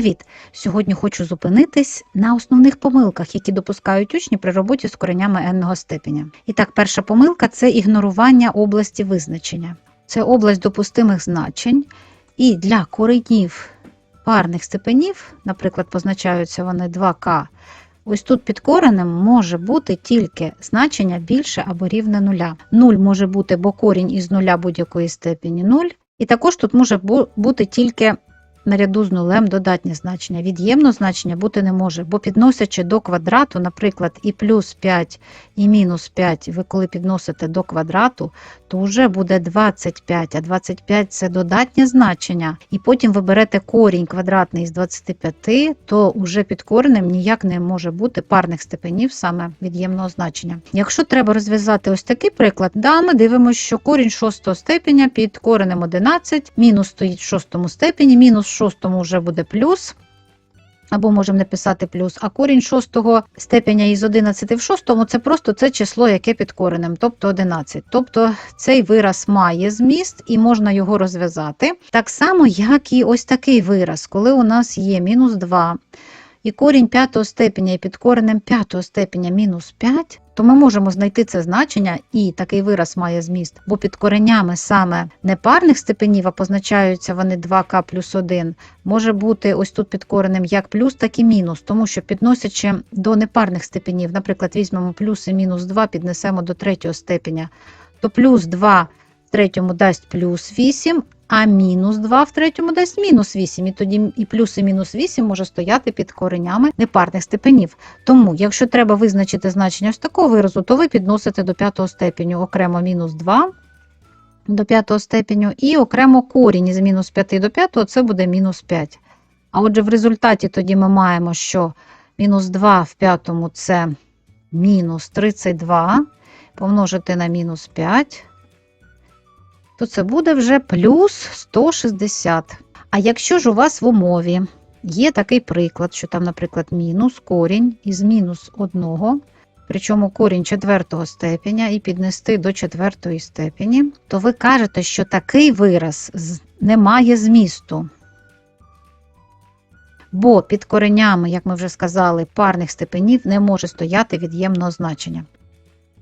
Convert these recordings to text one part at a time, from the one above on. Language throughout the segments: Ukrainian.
Привіт! Сьогодні хочу зупинитись на основних помилках, які допускають учні при роботі з коренями n-ного степеня. І так, перша помилка це ігнорування області визначення. Це область допустимих значень, і для коренів парних степенів, наприклад, позначаються вони 2к, ось тут під коренем може бути тільки значення більше або рівне нуля. 0 може бути, бо корінь із нуля будь-якої степені 0, і також тут може бути тільки наряду з нулем додатнє значення. Від'ємно значення бути не може, бо підносячи до квадрату, наприклад, і плюс 5, і мінус 5, ви коли підносите до квадрату, то вже буде 25, а 25 це додатнє значення. І потім ви берете корінь квадратний з 25, то вже під коренем ніяк не може бути парних степенів саме від'ємного значення. Якщо треба розв'язати ось такий приклад, да, ми дивимося, що корінь шостого степеня під коренем 11, мінус стоїть в шостому степені, мінус шостому вже буде плюс. Або можемо написати плюс, а корінь шостого степеня із 11 в шостому це просто це число, яке під коренем, тобто 11. Тобто цей вираз має зміст і можна його розв'язати. Так само, як і ось такий вираз, коли у нас є мінус 2 і корінь п'ятого степеня і під коренем п'ятого степеня мінус 5, то ми можемо знайти це значення, і такий вираз має зміст, бо під коренями саме непарних степенів, а позначаються вони 2к плюс 1, може бути ось тут під коренем як плюс, так і мінус, тому що підносячи до непарних степенів, наприклад, візьмемо плюс і мінус 2, піднесемо до третього степеня, то плюс 2 в третьому дасть плюс 8, а мінус 2 в третьому дасть мінус 8. І тоді і плюс і мінус 8 може стояти під коренями непарних степенів. Тому, якщо треба визначити значення ось такого виразу, то ви підносите до п'ятого степеню окремо мінус 2 до п'ятого степеню, і окремо корінь із мінус 5 до 5 це буде мінус 5. А отже, в результаті тоді ми маємо, що мінус 2 в п'ятому це мінус 32 помножити на мінус 5, то це буде вже плюс 160. А якщо ж у вас в умові є такий приклад, що там, наприклад, мінус корінь із мінус 1, причому корінь четвертого степеня і піднести до четвертої степені, то ви кажете, що такий вираз не має змісту. Бо під коренями, як ми вже сказали, парних степенів не може стояти від'ємного значення.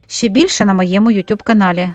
Ще більше на моєму YouTube каналі.